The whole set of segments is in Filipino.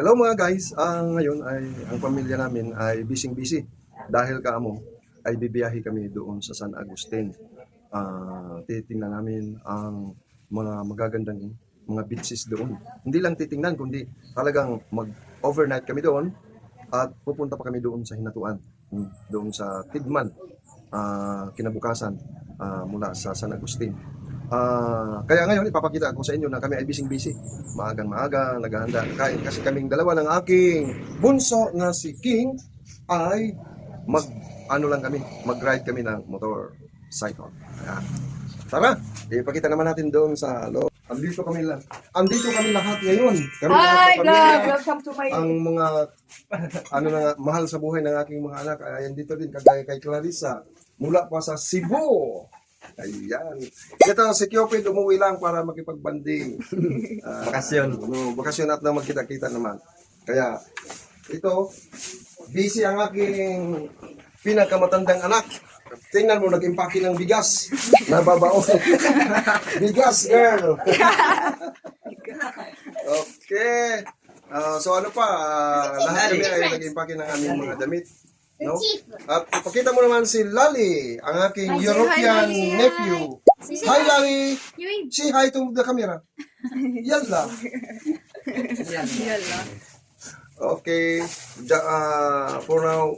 Hello mga guys, Ah, ngayon ay ang pamilya namin ay busy-busy dahil kaamo ay bibiyahe kami doon sa San Agustin. Ah, titingnan namin ang mga magagandang mga beaches doon. Hindi lang titingnan kundi talagang mag-overnight kami doon at pupunta pa kami doon sa Hinatuan, hmm, doon sa Tidman, ah, kinabukasan ah, mula sa San Agustin. Ah, kaya ngayon ipapakita ko sa inyo na kami ay busy-busy. Maagang maaga, naghahanda ng kain kasi kaming dalawa ng aking bunso na si King ay mag ano lang kami, mag-ride kami ng motor cycle. Ayan. Tara, ipakita naman natin doon sa loob. Andito kami lang. Andito kami lahat ngayon. Kami Hi, pamilya Welcome to my... ang mga ano na mahal sa buhay ng aking mga anak ay andito din kagaya kay Clarissa mula pa sa Cebu. Ayan. Ito si Cupid umuwi lang para makipagbanding. Ah, Bakasyon. ano, bakasyon at na magkita-kita naman. Kaya ito busy ang aking pinakamatandang anak. Tingnan mo, nag-impake ng bigas. Nababaon. bigas, girl. okay. Ah, so ano pa, ah, lahat kami ay nag-impake ng aming mga damit. No? At ipakita mo naman si Lali, ang aking Hi, say hi, European nephew. Hi, Lali! Say hi to the camera. Yalla. Yala. Okay. Ja, ah, for now,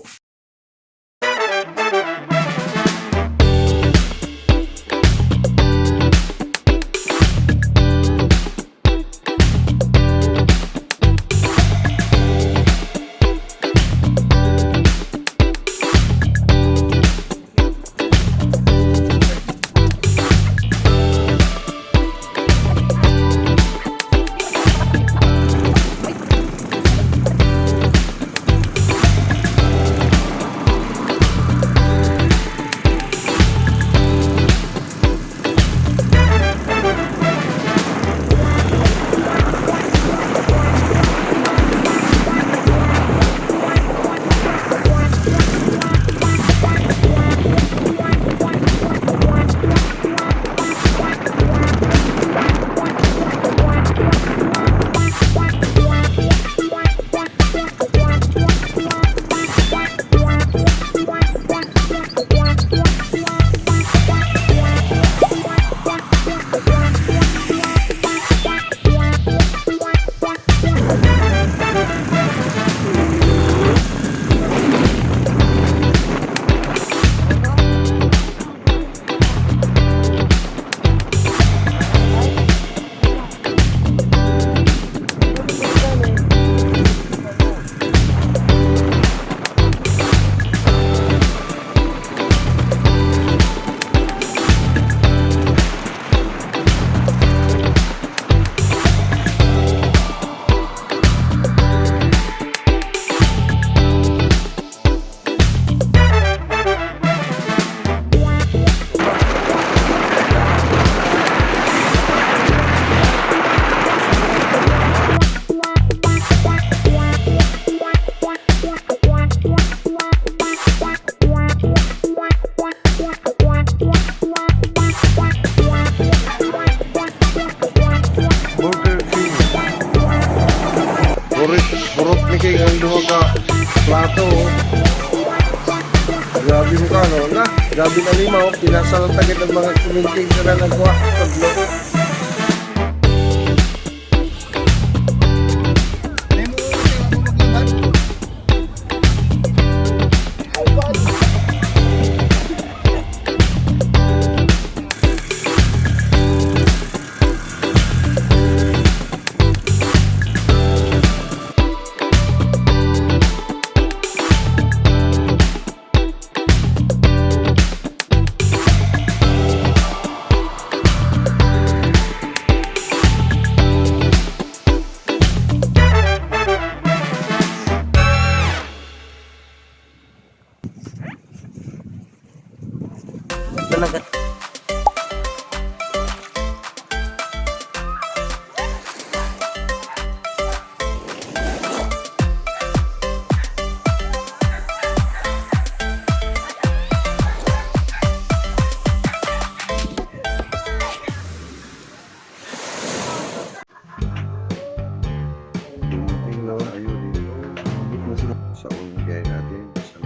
plato. oh. Grabe mo ka, no? Na, grabe na lima, oh. Pinasal ang tagit ng mga kuminting na nagwa. Paglo. sa unang natin sa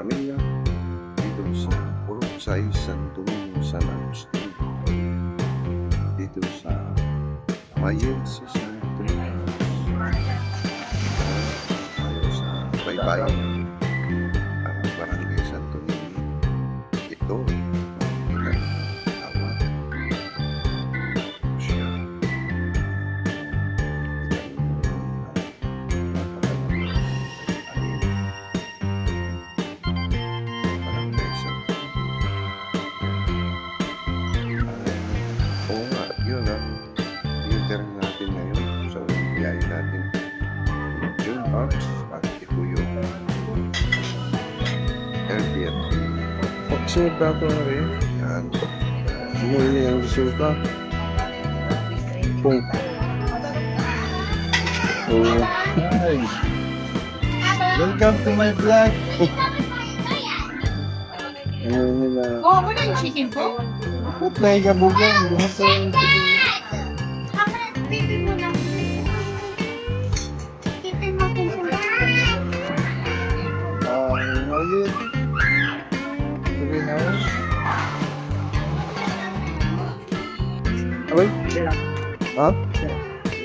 Camilla dito sa Purusay, Santo Domingo, San Agustin. Dito sa Mayen Society tayo sa Baybayin Pagsunod na ako na rin. Yan. Muli ang resulta. Kung Oh, Welcome to my vlog. ano nila. Oo, mo na yung chicken po. Put na ikabugan. Buhat sa Pipi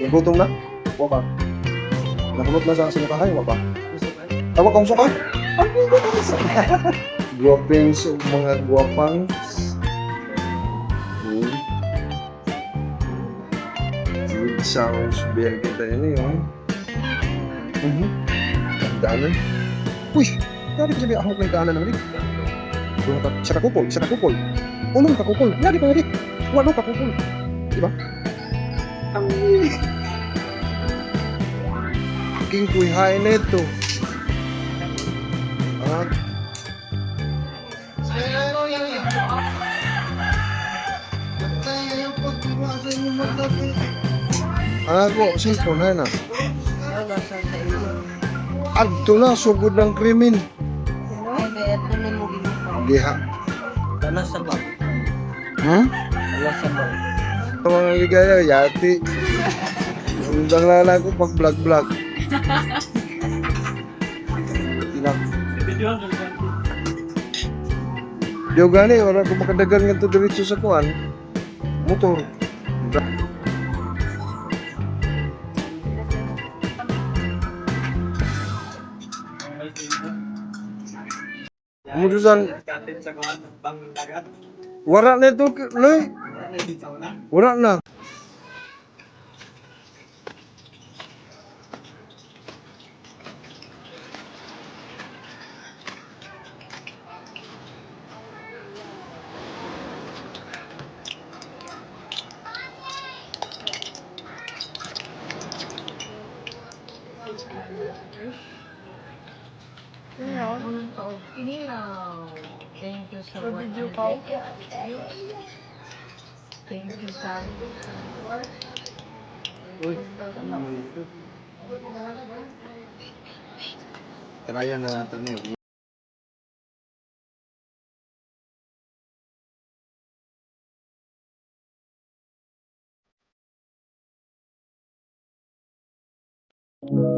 Gutom na? Waka. Nakulot na sa sinukahay, wa ba? Tawag kang suka? Guwaping sa mga guwapang. Hmm. With sounds beer kita yun. Mhm. Daanan. Uy! Yari ka sabi, ahok na yung daanan naman rin. Doon ka, isa ka kupol, isa ka kupol. Unong ka kupol, yari ka rin. Walo ka kupol. Diba? Ang King kuy hain na ito. Ah, Ako, cellphone hay na. Adto na, sugod ng krimen. Diha. Tanas sa bag. Hmm? Tanas sa bag. Ito mga ligaya, yati. Undang lala ko pag vlog-vlog. Tinang. Diyo gani, wala ko makadagan nga to diretso sa kuan. Motor. Mudusan, wala na ito, Loy. Wala na. Đúng rồi. Thank you so much. Thank you so much. Ui, Te vayan a Antonio. thank you